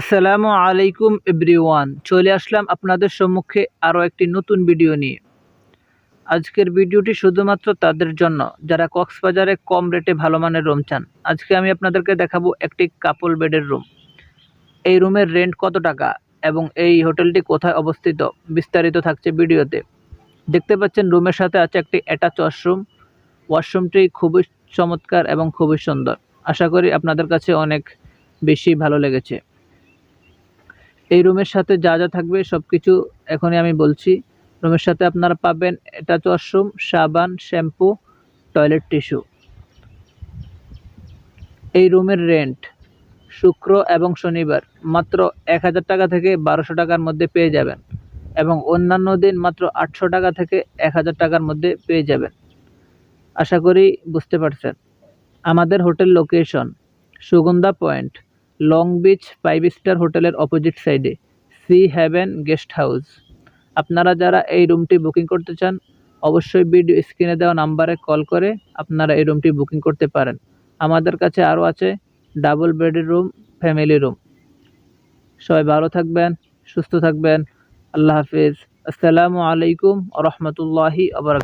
আসসালামু আলাইকুম এভরিওয়ান, চলে আসলাম আপনাদের সম্মুখে আরও একটি নতুন ভিডিও নিয়ে। আজকের ভিডিওটি শুধুমাত্র তাদের জন্য, যারা কক্সবাজারে কম রেটে ভালো মানের রুম চান। আজকে আমি আপনাদেরকে দেখাবো একটি কাপল বেডের রুম। এই রুমের রেন্ট কত টাকা এবং এই হোটেলটি কোথায় অবস্থিত বিস্তারিত থাকছে ভিডিওতে। দেখতে পাচ্ছেন রুমের সাথে আছে একটি অ্যাটাচ ওয়াশরুম। ওয়াশরুমটি খুবই চমৎকার এবং খুবই সুন্দর। আশা করি আপনাদের কাছে অনেক বেশি ভালো লেগেছে। এই রুমের সাথে যা যা থাকবে সব কিছু এখনই আমি বলছি। রুমের সাথে আপনারা পাবেন অ্যাটাচ ওয়াশরুম সাবান, শ্যাম্পু টয়লেট টিস্যু এই রুমের রেন্ট শুক্র এবং শনিবার মাত্র এক হাজার টাকা থেকে বারোশো টাকার মধ্যে পেয়ে যাবেন এবং অন্যান্য দিন মাত্র আটশো টাকা থেকে এক হাজার টাকার মধ্যে পেয়ে যাবেন। আশা করি বুঝতে পারছেন। আমাদের hotel location Sugandha point long beach five star হোটেলের অপোজিট সাইডে সি হ্যাভেন গেস্ট হাউস আপনারা যারা এই রুমটি বুকিং করতে চান, অবশ্যই ভিডিও স্ক্রিনে দেওয়া নাম্বারে কল করে আপনারা এই রুমটি বুকিং করতে পারেন। আমাদের কাছে আরও আছে ডাবল বেডের রুম ফ্যামিলি রুম সবাই ভালো থাকবেন, সুস্থ থাকবেন। আল্লাহ হাফিজ। আসসালামু আলাইকুম রহমতুল্লাহি আবার